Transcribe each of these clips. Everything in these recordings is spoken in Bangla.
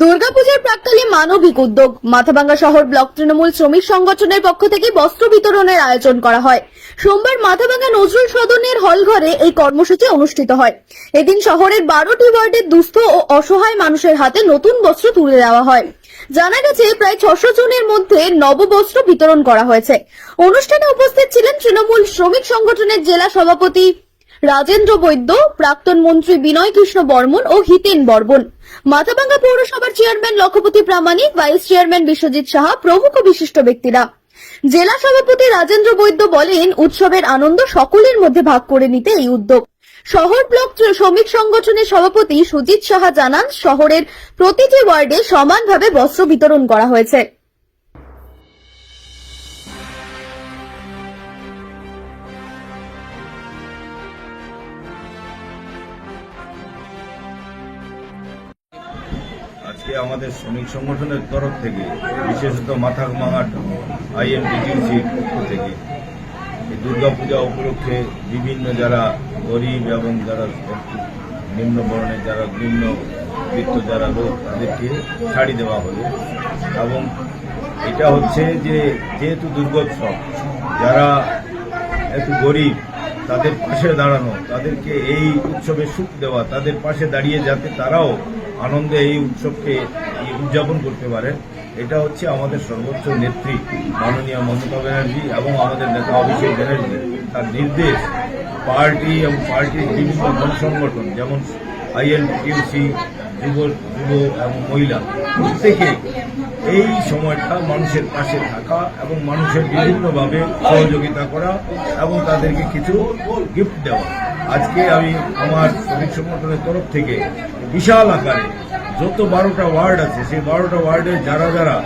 দুর্গাপূজার প্রাককালে মানবিক উদ্যোগ। মাথাভাঙ্গা শহর ব্লক তৃণমূল শ্রমিক সংগঠনের পক্ষ থেকে বস্ত্র বিতরণের আয়োজন করা হয়। সোমবার মাথাভাঙ্গা নজরুল সদনের হলঘরে এই কর্মসূচি অনুষ্ঠিত হয়। এদিন শহরের বারোটি ওয়ার্ডের দুস্থ ও অসহায় মানুষের হাতে নতুন বস্ত্র তুলে দেওয়া হয়। জানা গেছে, প্রায় ছশো জনের মধ্যে নববস্ত্র বিতরণ করা হয়েছে। অনুষ্ঠানে উপস্থিত ছিলেন তৃণমূল শ্রমিক সংগঠনের জেলা সভাপতি রাজেন্দ্র বৈদ্য, প্রাক্তন মন্ত্রী বিনয় কৃষ্ণ বর্মন ও হিতেন বর্মন। মাথাভাঙ্গা পৌরসভার chairman Lakshapati Pramanik, vice chairman Biswajit Saha প্রমুখ বিশিষ্ট ব্যক্তিরা। জেলা সভাপতি রাজেন্দ্র বৈদ্য বলেন, উৎসবের আনন্দ সকলের মধ্যে ভাগ করে নিতে এই উদ্যোগ। শহর ব্লক শ্রমিক সংগঠনের সভাপতি সুজিত সাহা জানান, শহরের প্রতিটি ওয়ার্ডে সমানভাবে বস্ত্র বিতরণ করা হয়েছে। আজকে আমাদের শ্রমিক সংগঠনের তরফ থেকে, বিশেষত মাথা মাঙাট আইএনটিটিউসির পক্ষ থেকে, এই দুর্গাপূজা উপলক্ষে বিভিন্ন যারা গরিব এবং যারা নিম্ন বর্ণের যারা নিম্ন বৃত্ত যারা লোক, তাদেরকে শাড়ি দেওয়া হলো এবং এটা হচ্ছে যে, যেহেতু দুর্গোৎসব, যারা একটু গরিব, তাদের পাশে দাঁড়ানো, তাদেরকে এই উৎসবে সুখ দেওয়া, তাদের পাশে দাঁড়িয়ে যাতে তারাও আনন্দে এই উৎসবকে উদযাপন করতে পারেন। এটা হচ্ছে আমাদের সর্বোচ্চ নেত্রী মাননীয় মমতা ব্যানার্জি এবং আমাদের নেতা অভিষেক ব্যানার্জি। তার নির্দেশ পার্টি এবং পার্টির বিভিন্ন জনসংগঠন, যেমন আইএনটিউসি এবং মহিলা, প্রত্যেকে এই সময়টা মানুষের পাশে থাকা এবং মানুষের বিভিন্নভাবে সহযোগিতা করা এবং তাদেরকে কিছু গিফট দেওয়া। আজকে আমি আমার শ্রমিক সংগঠনের তরফ থেকে বিশাল আকারে যত বারোটা ওয়ার্ড আছে, সেই বারোটা ওয়ার্ডে যারা যারা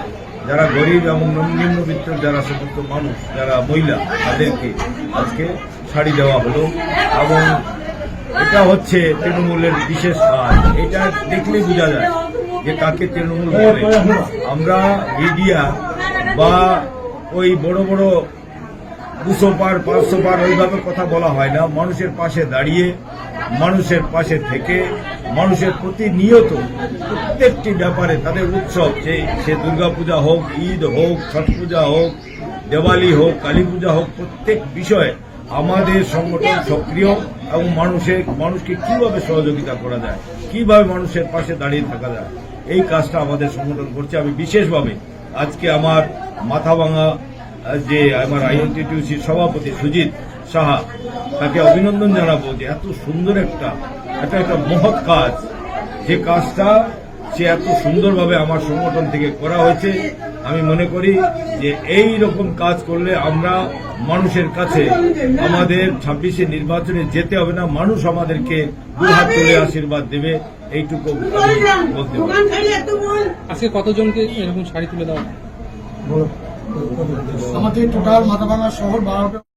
যারা গরিব এবং নিম্নবিত্ত, যারা সমস্ত মানুষ, যারা মহিলা, তাদেরকে আজকে শাড়ি দেওয়া হলো এবং এটা হচ্ছে তৃণমূলের বিশেষ কাজ। এটা দেখলে বোঝা যায় যে কাকে তৃণমূল বলে। আমরা মিডিয়া বা ওই বড় বড় দুশো পার, পাঁচশো পার ওইভাবে কথা বলা হয় না। মানুষের পাশে দাঁড়িয়ে, মানুষের পাশে থেকে, মানুষের প্রতিনিয়ত প্রত্যেকটি ব্যাপারে তাদের উৎসব, যে সে দুর্গাপূজা হোক, ঈদ হোক, ছট পূজা হোক, দেওয়ালি হোক, কালী পূজা হোক, প্রত্যেক বিষয়ে আমাদের সংগঠন সক্রিয় এবং মানুষের, মানুষকে কীভাবে সহযোগিতা করা যায়, কীভাবে মানুষের পাশে দাঁড়িয়ে থাকা যায়, এই কাজটা আমাদের সংগঠন করছে। আমি বিশেষভাবে আজকে আমার মাথাভাঙা যে আমার আইএনটিটিউসির সভাপতি সুজিত সাহা, তাকে অভিনন্দন জানাব যে এত সুন্দর একটা এটা একটা মহৎ কাজ। যে কাজটা সে এত সুন্দরভাবে আমার সংগঠন থেকে করা হয়েছে। আমি মনে করি যে এই রকম কাজ করলে আমরা মানুষের কাছে আমাদের ছাব্বিশে নির্বাচনে যেতে হবে না। মানুষ আমাদেরকে দুহাত তুলে আশীর্বাদ দেবে। এইটুকু বলতে আজকে কতজনকে এরকম শাড়ি তুলে দেওয়া? আমাদের টোটাল মাথাভাঙা শহর বারোটা